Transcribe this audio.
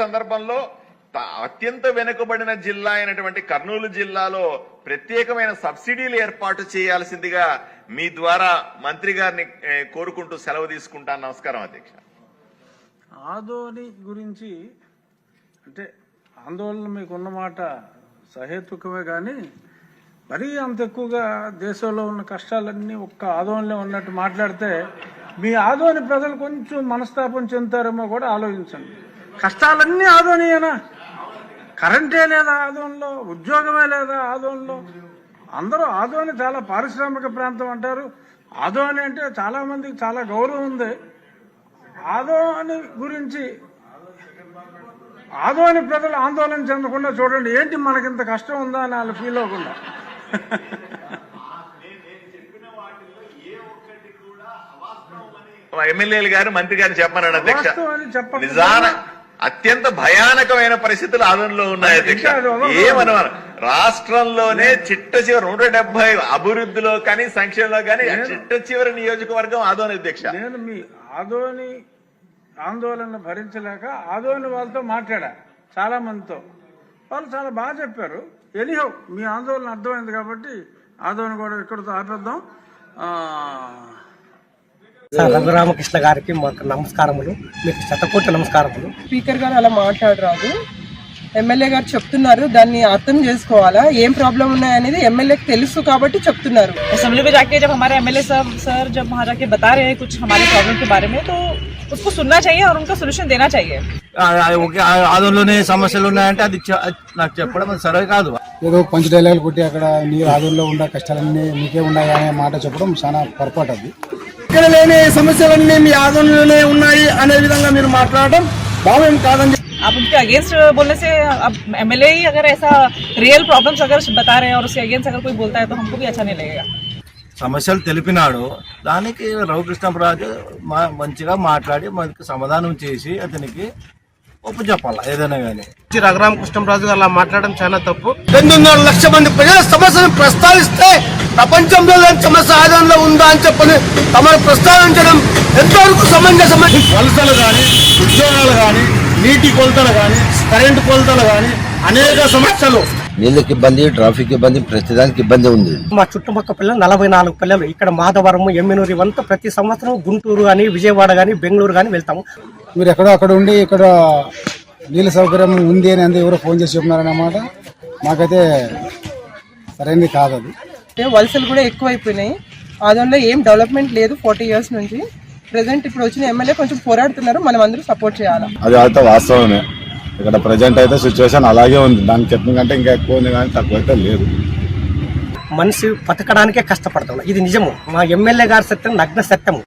సందర్భంలో అత్యంత వెనుకబడిన జిల్లా అయినటువంటి కర్నూలు జిల్లాలో ప్రత్యేకమైన సబ్సిడీలు ఏర్పాటు చేయాల్సిందిగా మీ ద్వారా మంత్రి గారిని కోరుకుంటూ సెలవు తీసుకుంటాను. నమస్కారం అధ్యక్ష. ఆదోని గురించి అంటే ఆందోళన మీకు ఉన్నమాట సహేతుకమే కానీ మరీ అంత ఎక్కువగా దేశంలో ఉన్న కష్టాలన్నీ ఒక్క ఆదోనిలో ఉన్నట్టు మాట్లాడితే మీ ఆదోని ప్రజలు కొంచెం మనస్తాపం చెందుతారేమో కూడా ఆలోచించండి. కష్టాలన్నీ ఆదోనియేనా? కరెంటే లేదా ఆదోన్లో? ఉద్యోగమే లేదా ఆదోన్లో? అందరూ ఆదోని చాలా పారిశ్రామిక ప్రాంతం అంటారు. ఆదోని అంటే చాలా మందికి చాలా గౌరవం ఉంది. ఆదోని గురించి ఆదోని ప్రజలు ఆందోళన చెందకుండా చూడండి ఏంటి మనకింత కష్టం ఉందా అని వాళ్ళు ఫీల్ అవ్వకుండా. ఎమ్మెల్యేలు గారు మంత్రి గారు చెప్పమన్నాడు అధ్యక్ష. నిజాన అత్యంత భయానకమైన పరిస్థితులు ఆదంలో ఉన్నాయి అధ్యక్ష. ఏమనమాట రాష్ట్రంలోనే చిట్ట చివరి నూట డెబ్బై అభివృద్ధిలో కానీ సంక్షేమంలో కానీ చిట్ట చివరి నియోజకవర్గం ఆదోని అధ్యక్ష. నేను మీ ఆదోని ఆందోళన భరించలేక ఆదోని వాళ్ళతో మాట్లాడా చాలా మందితో. వాళ్ళు చాలా బాగా చెప్పారు. ఎనీహో మీ ఆందోళన అర్థమైంది కాబట్టి ఆదోని కూడా ఇక్కడితో ఆపేద్దాం. ఆ, సార్ రఘురామకృష్ణ గారికి మాకు నమస్కారములు మీకు శతకోటి నమస్కారములు స్పీకర్ గారు అలా మాట్లాడరాదు ఎమ్మెల్యే గారు చెప్తున్నారు దాన్ని అర్థం చేసుకోవాలా ఏం ప్రాబ్లం ఉన్నాయనేది ఎమ్మెల్యేకి తెలుసు కాబట్టి చెప్తున్నారు असेंबली में जाके जब हमारे एमएलए साहब सर जब वहाँ जाके बता रहे हैं कुछ हमारी प्रॉब्लम के बारे में तो उसको सुनना चाहिए और उनका सोल्यूशन देना चाहिए ఆ- ఆ ఒకే ఆ- ఆదంలోనే సమస్యలు ఉన్నాయంటే అది చె- అది నాకు చెప్పడం అది సరే కాదు ఏదో పంచ్ డైలాగులు కొట్టి అక్కడ నీ ఆదుల్లో ఉన్న కష్టాలన్నీ మీకే ఉన్నాయి అనే మాట చెప్పడం చాలా పొరపాటు అది ఇక్కడ లేని సమస్యలన్నీ మీ ఆదంలోనే ఉన్నాయి అనే విధంగా మీరు మాట్లాడడం భావ్యం కాదని आप उनके अगेंस्ट बोलने से अब एमएलए ही अगर ऐसा रियल प्रॉब्लम्स अगर बता रहे हैं और उसके अगेंस्ट अगर कोई बोलता है तो हमको भी अच्छा नहीं लगेगा సమస్యలు తెలిపినాడు దానికి రఘుకృష్ణరాజు మా మంచిగా మాట్లాడి మనకి సమాధానం చేసి అతనికి ఒప్పు చెప్పాలి ఏదైనా కానీ రఘురామకృష్ణరాజు గారు అలా మాట్లాడడం చాలా తప్పు రెండున్నర లక్ష మంది ప్రజల సమస్యను ప్రస్తావిస్తే ప్రపంచంలో సమస్య ఆదంలో ఉందా అని చెప్పని తమను ప్రస్తావించడం ఎంతవరకు సమంజసమైన వలసలు కానీ ఉద్యోగాలు కానీ నీటి కొలతలు కానీ కరెంటు కొలతలు కానీ అనేక సమస్యలు. నీళ్ళకి ఇబ్బంది ట్రాఫిక్ ఇబ్బంది ప్రతిదానికి ఇబ్బంది ఉంది. మా చుట్టుపక్కల పిల్లలు నలభై నాలుగు పిల్లలు ఇక్కడ మాధవరం ఎమ్మెనూరు ఇవంతా ప్రతి సంవత్సరం గుంటూరు కానీ విజయవాడ కానీ బెంగళూరు కానీ వెళ్తాము. మీరు ఎక్కడో అక్కడ ఉండి ఇక్కడ నీళ్ళ సౌకర్యం ఉంది అని అంతా ఎవరో ఫోన్ చేసి చెప్పినారన్నమాట మాకైతే సరైనది కాదు అది. వలసలు కూడా ఎక్కువైపోయినాయి. ఆదంలో ఏం డెవలప్మెంట్ లేదు ఫార్టీ ఇయర్స్ నుంచి. ప్రెసెంట్ ఇప్పుడు వచ్చిన ఎమ్మెల్యే కొంచెం పోరాడుతున్నారు మనం అందరూ సపోర్ట్ చేయాలి? అది అయితే వాస్తవమే. ఇక్కడ ప్రజెంట్ అయితే సిచ్యువేషన్ అలాగే ఉంది. దానికి చెప్పిన కంటే ఇంకా ఎక్కువ ఉంది కానీ తక్కువ అయితే లేదు. మనిషి బతకడానికే కష్టపడుతున్నాం ఇది నిజము. మా ఎమ్మెల్యే గారి సత్యం నగ్న సత్యము.